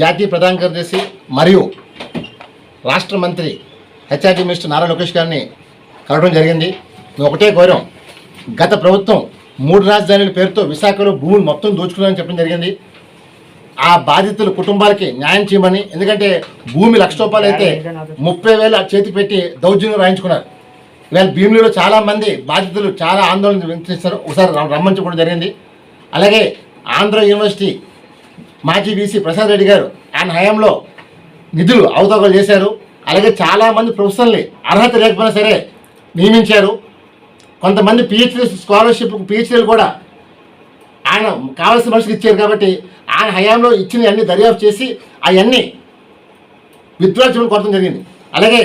జాతీయ ప్రధాన కార్యదర్శి మరియు రాష్ట్ర మంత్రి హెచ్ఆర్డి మినిస్టర్ నారా లోకేష్ గారిని కలవడం జరిగింది. మేము ఒకటే కోరాం. గత ప్రభుత్వం మూడు రాజధానుల పేరుతో విశాఖలో భూములు మొత్తం దోచుకున్నారని చెప్పడం జరిగింది. ఆ బాధితుల కుటుంబాలకి న్యాయం చేయమని ఎందుకంటే భూమి లక్ష రూపాయలు అయితే ముప్పై వేలు చేతికి పెట్టి దౌర్జన్యం రాయించుకున్నారు. ఇవాళ భీమిలిలో చాలా మంది బాధితులు చాలా ఆందోళన వ్యక్తిస్తారు ఒకసారి ర- జరిగింది. అలాగే ఆంధ్ర యూనివర్సిటీ మాజీ వీసీ ప్రసాద్ రెడ్డి గారు ఆయన హయాంలో నిధులు అవతోకలు చేశారు. అలాగే చాలామంది ప్రొఫెసర్ని అర్హత లేకపోయినా సరే నియమించారు. కొంతమంది పిహెచ్డీ స్కాలర్షిప్ పిహెచ్డీలు కూడా ఆయన కావాల్సిన మనిషికి ఇచ్చారు కాబట్టి ఆయన హయాంలో ఇచ్చిన అన్ని దర్యాప్తు చేసి అవన్నీ విత్డ్రా చేయడం కొట్టడం జరిగింది. అలాగే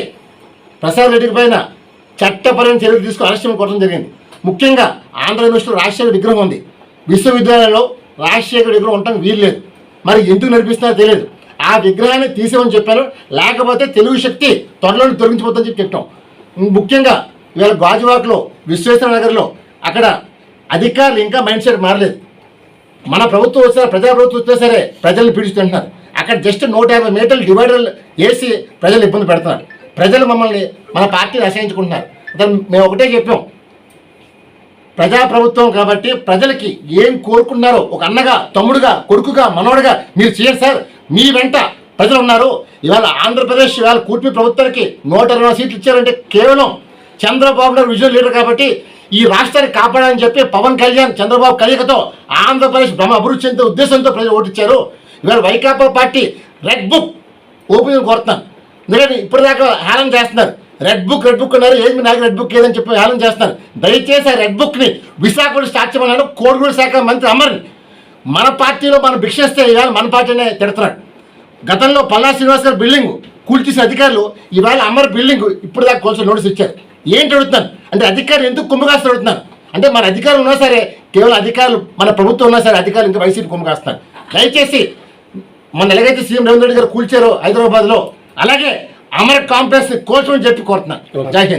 ప్రసాద్ రెడ్డి పైన చట్టపరమైన చర్యలు తీసుకుని అరెస్ట్ చేయడం కొట్టడం జరిగింది. ముఖ్యంగా ఆంధ్ర యూనివర్సిటీలో రాజశేఖర విగ్రహం ఉంది. విశ్వవిద్యాలయంలో రాజశేఖర విగ్రహం ఉండటం వీల్లేదు మరి ఎందుకు నడిపిస్తున్నారో తెలియదు. ఆ విగ్రహాన్ని తీసేమని చెప్పారు. లేకపోతే తెలుగు శక్తి త్వరలోనే తొలగించిపోతుందని చెప్పి చెప్పాం. ముఖ్యంగా ఇవాళ గాజువాక్లో విశ్వేశ్వర నగర్లో అక్కడ అధికారులు ఇంకా మైండ్ సెట్ మారలేదు. మన ప్రభుత్వం వచ్చినా ప్రజా ప్రభుత్వం వచ్చినా సరే ప్రజల్ని పీడిస్తుంటున్నారు. అక్కడ జస్ట్ నూట యాభై మీటర్లు డివైడర్లు వేసి ప్రజలు ఇబ్బంది పెడుతున్నారు. ప్రజలు మమ్మల్ని మన పార్టీని అసహించుకుంటున్నారు. అతను మేము ఒకటే చెప్పాం. ప్రజాప్రభుత్వం కాబట్టి ప్రజలకి ఏం కోరుకున్నారో ఒక అన్నగా తమ్ముడుగా కొడుకుగా మనవడుగా మీరు చేయండి సార్. మీ వెంట ప్రజలు ఉన్నారు. ఇవాళ ఆంధ్రప్రదేశ్ ఇవాళ కూటమి ప్రభుత్వానికి నూట ఇరవై సీట్లు ఇచ్చారంటే కేవలం చంద్రబాబు నాయుడు విజయం లీడర్ కాబట్టి ఈ రాష్ట్రాన్ని కాపాడాలని చెప్పి పవన్ కళ్యాణ్ చంద్రబాబు కలయికతో ఆంధ్రప్రదేశ్ బ్రహ్మ అభివృద్ధి చెందే ఉద్దేశంతో ప్రజలు ఓటిచ్చారు ఇవాళ Vaikapa party red book open కోరుతున్నాను ఎందుకంటే ఇప్పటిదాకా హేళన చేస్తున్నారు. రెడ్ బుక్ రెడ్ బుక్ అన్నారు. ఏమి నాకు రెడ్ బుక్ ఏదని చెప్పి హేళన చేస్తున్నారు. దయచేసి ఆ రెడ్ బుక్ని విశాఖలో స్టార్ట్ చేయమన్నాడు కోడిగూడు శాఖ మంత్రి అమర్ మన పార్టీలో మనం భిక్షిస్తే ఇవాళ మన పార్టీనే తిడుతున్నాడు. గతంలో పల్లా శ్రీనివాస్ గారు బిల్డింగ్ కూల్చేసిన అధికారులు ఇవాళ అమర్ బిల్డింగ్ ఇప్పుడు దాకా కొంచెం నోటీస్ ఇచ్చారు. ఏంటి అడుగుతున్నాను అంటే అధికారులు ఎందుకు కుమ్మకాస్తూ అడుగుతున్నారు? అంటే మన అధికారులు ఉన్నా సరే కేవలం అధికారులు మన ప్రభుత్వం ఉన్నా సరే అధికారులు ఇంకా వైసీపీ కుమ్మకాస్తున్నారు దయచేసి మొన్న ఎలాగైతే సీఎం రేవంత్ రెడ్డి గారు కూల్చారో హైదరాబాద్లో అలాగే అమర్ కాంప్లెక్స్ కోచమని చెప్పి కోరుతున్నాను. జై హింద్.